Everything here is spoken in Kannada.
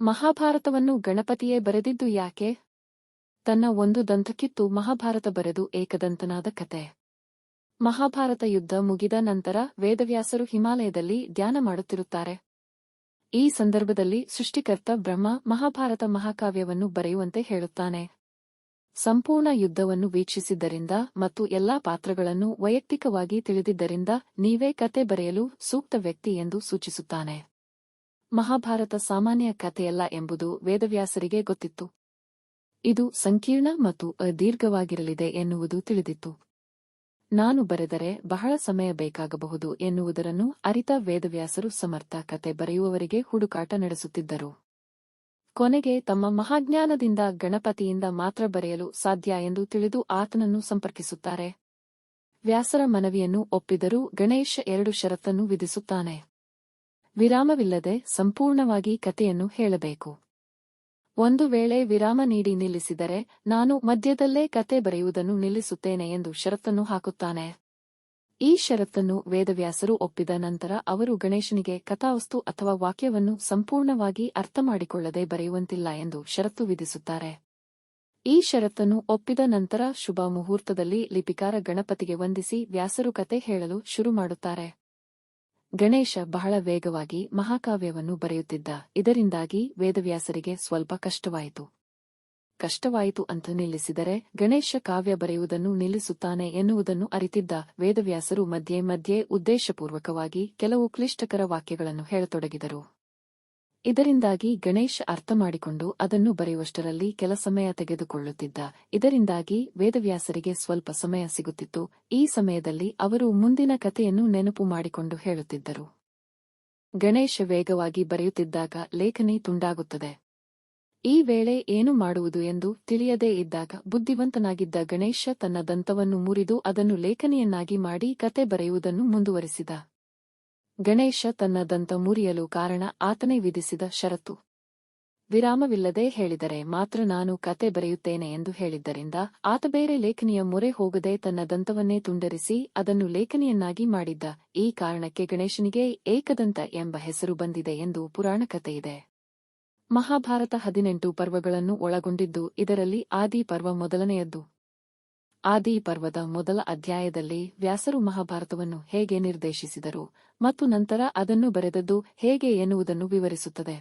ಮಹಾಭಾರತವನ್ನು ಗಣಪತಿಯೇ ಬರೆದಿದ್ದು ಯಾಕೆ? ತನ್ನ ಒಂದು ದಂತಕ್ಕಿತ್ತು ಮಹಾಭಾರತ ಬರೆದು ಏಕದಂತನಾದ ಕತೆ ಮಹಾಭಾರತ ಯುದ್ಧ ಮುಗಿದ ನಂತರ ವೇದವ್ಯಾಸರು ಹಿಮಾಲಯದಲ್ಲಿ ಧ್ಯಾನ ಮಾಡುತ್ತಿರುತ್ತಾರೆ. ಈ ಸಂದರ್ಭದಲ್ಲಿ ಸೃಷ್ಟಿಕರ್ತ ಬ್ರಹ್ಮ ಮಹಾಭಾರತ ಮಹಾಕಾವ್ಯವನ್ನು ಬರೆಯುವಂತೆ ಹೇಳುತ್ತಾನೆ. ಸಂಪೂರ್ಣ ಯುದ್ಧವನ್ನು ವೀಕ್ಷಿಸಿದ್ದರಿಂದ ಮತ್ತು ಎಲ್ಲಾ ಪಾತ್ರಗಳನ್ನು ವೈಯಕ್ತಿಕವಾಗಿ ತಿಳಿದಿದ್ದರಿಂದ ನೀವೇ ಕತೆ ಬರೆಯಲು ಸೂಕ್ತ ವ್ಯಕ್ತಿ ಎಂದು ಸೂಚಿಸುತ್ತಾನೆ. ಮಹಾಭಾರತ ಸಾಮಾನ್ಯ ಕಥೆಯಲ್ಲ ಎಂಬುದು ವೇದವ್ಯಾಸರಿಗೆ ಗೊತ್ತಿತ್ತು. ಇದು ಸಂಕೀರ್ಣ ಮತ್ತು ಅದೀರ್ಘವಾಗಿರಲಿದೆ ಎನ್ನುವುದು ತಿಳಿದಿತ್ತು. ನಾನು ಬರೆದರೆ ಬಹಳ ಸಮಯ ಬೇಕಾಗಬಹುದು ಎನ್ನುವುದರನ್ನು ಅರಿತ ವೇದವ್ಯಾಸರು ಸಮರ್ಥ ಕತೆ ಬರೆಯುವವರಿಗೆ ಹುಡುಕಾಟ ನಡೆಸುತ್ತಿದ್ದರು. ಕೊನೆಗೆ ತಮ್ಮ ಮಹಾಜ್ಞಾನದಿಂದ ಗಣಪತಿಯಿಂದ ಮಾತ್ರ ಬರೆಯಲು ಸಾಧ್ಯ ಎಂದು ತಿಳಿದು ಆತನನ್ನು ಸಂಪರ್ಕಿಸುತ್ತಾರೆ. ವ್ಯಾಸರ ಮನವಿಯನ್ನು ಒಪ್ಪಿದರೂ ಗಣೇಶ ಎರಡು ಷರತ್ತನ್ನು ವಿಧಿಸುತ್ತಾನೆ. ವಿರಾಮವಿಲ್ಲದೆ ಸಂಪೂರ್ಣವಾಗಿ ಕಥೆಯನ್ನು ಹೇಳಬೇಕು. ಒಂದು ವೇಳೆ ವಿರಾಮ ನೀಡಿ ನಿಲ್ಲಿಸಿದರೆ ನಾನು ಮಧ್ಯದಲ್ಲೇ ಕತೆ ಬರೆಯುವುದನ್ನು ನಿಲ್ಲಿಸುತ್ತೇನೆ ಎಂದು ಷರತ್ತನ್ನು ಹಾಕುತ್ತಾನೆ. ಈ ಷರತ್ತನ್ನು ವೇದವ್ಯಾಸರು ಒಪ್ಪಿದ ನಂತರ ಅವರು ಗಣೇಶನಿಗೆ ಕಥಾವಸ್ತು ಅಥವಾ ವಾಕ್ಯವನ್ನು ಸಂಪೂರ್ಣವಾಗಿ ಅರ್ಥಮಾಡಿಕೊಳ್ಳದೆ ಬರೆಯುವಂತಿಲ್ಲ ಎಂದು ಷರತ್ತು ವಿಧಿಸುತ್ತಾರೆ. ಈ ಷರತ್ತನ್ನು ಒಪ್ಪಿದ ನಂತರ ಶುಭ ಮುಹೂರ್ತದಲ್ಲಿ ಲಿಪಿಕಾರ ಗಣಪತಿಗೆ ವಂದಿಸಿ ವ್ಯಾಸರು ಕತೆ ಹೇಳಲು ಶುರು ಮಾಡುತ್ತಾರೆ. ಗಣೇಶ ಬಹಳ ವೇಗವಾಗಿ ಮಹಾಕಾವ್ಯವನ್ನು ಬರೆಯುತ್ತಿದ್ದ. ಇದರಿಂದಾಗಿ ವೇದವ್ಯಾಸರಿಗೆ ಸ್ವಲ್ಪ ಕಷ್ಟವಾಯಿತು. ಕಷ್ಟವಾಯಿತು ಅಂತ ನಿಲ್ಲಿಸಿದರೆ ಗಣೇಶ ಕಾವ್ಯ ಬರೆಯುವುದನ್ನು ನಿಲ್ಲಿಸುತ್ತಾನೆ ಎನ್ನುವುದನ್ನು ಅರಿತಿದ್ದ ವೇದವ್ಯಾಸರು ಮಧ್ಯೆ ಮಧ್ಯೆ ಉದ್ದೇಶಪೂರ್ವಕವಾಗಿ ಕೆಲವು ಕ್ಲಿಷ್ಟಕರ ವಾಕ್ಯಗಳನ್ನು ಹೇಳತೊಡಗಿದರು. ಇದರಿಂದಾಗಿ ಗಣೇಶ್ ಅರ್ಥ ಮಾಡಿಕೊಂಡು ಅದನ್ನು ಬರೆಯುವಷ್ಟರಲ್ಲಿ ಕೆಲ ಸಮಯ ತೆಗೆದುಕೊಳ್ಳುತ್ತಿದ್ದ. ಇದರಿಂದಾಗಿ ವೇದವ್ಯಾಸರಿಗೆ ಸ್ವಲ್ಪ ಸಮಯ ಸಿಗುತ್ತಿತ್ತು. ಈ ಸಮಯದಲ್ಲಿ ಅವರು ಮುಂದಿನ ಕಥೆಯನ್ನು ನೆನಪು ಮಾಡಿಕೊಂಡು ಹೇಳುತ್ತಿದ್ದರು. ಗಣೇಶ ವೇಗವಾಗಿ ಬರೆಯುತ್ತಿದ್ದಾಗ ಲೇಖನಿ ತುಂಡಾಗುತ್ತದೆ. ಈ ವೇಳೆ ಏನು ಮಾಡುವುದು ಎಂದು ತಿಳಿಯದೇ ಇದ್ದಾಗ ಬುದ್ಧಿವಂತನಾಗಿದ್ದ ಗಣೇಶ ತನ್ನ ದಂತವನ್ನು ಮುರಿದು ಅದನ್ನು ಲೇಖನಿಯನ್ನಾಗಿ ಮಾಡಿ ಕತೆ ಬರೆಯುವುದನ್ನು ಮುಂದುವರಿಸಿದ. ಗಣೇಶ ತನ್ನ ದಂತ ಮುರಿಯಲು ಕಾರಣ ಆತನೇ ವಿಧಿಸಿದ ಷರತ್ತು. ವಿರಾಮವಿಲ್ಲದೆ ಹೇಳಿದರೆ ಮಾತ್ರ ನಾನು ಕತೆ ಬರೆಯುತ್ತೇನೆ ಎಂದು ಹೇಳಿದ್ದರಿಂದ ಆತ ಬೇರೆ ಲೇಖನಿಯ ಮೊರೆ ಹೋಗದೆ ತನ್ನ ದಂತವನ್ನೇ ತುಂಡರಿಸಿ ಅದನ್ನು ಲೇಖನಿಯನ್ನಾಗಿ ಮಾಡಿದ್ದ. ಈ ಕಾರಣಕ್ಕೆ ಗಣೇಶನಿಗೆ ಏಕದಂತ ಎಂಬ ಹೆಸರು ಬಂದಿದೆ ಎಂದು ಪುರಾಣ ಕಥೆಯಿದೆ. ಮಹಾಭಾರತ ಹದಿನೆಂಟು ಪರ್ವಗಳನ್ನು ಒಳಗೊಂಡಿದ್ದು ಇದರಲ್ಲಿ ಆದಿ ಪರ್ವ ಮೊದಲನೆಯದ್ದು. ಆದಿ ಪರ್ವದ ಮೊದಲ ಅಧ್ಯಾಯದಲ್ಲಿ ವ್ಯಾಸರು ಮಹಾಭಾರತವನ್ನು ಹೇಗೆ ನಿರ್ದೇಶಿಸಿದರು ಮತ್ತು ನಂತರ ಅದನ್ನು ಬರೆದದ್ದು ಹೇಗೆ ಎನ್ನುವುದನ್ನು ವಿವರಿಸುತ್ತದೆ.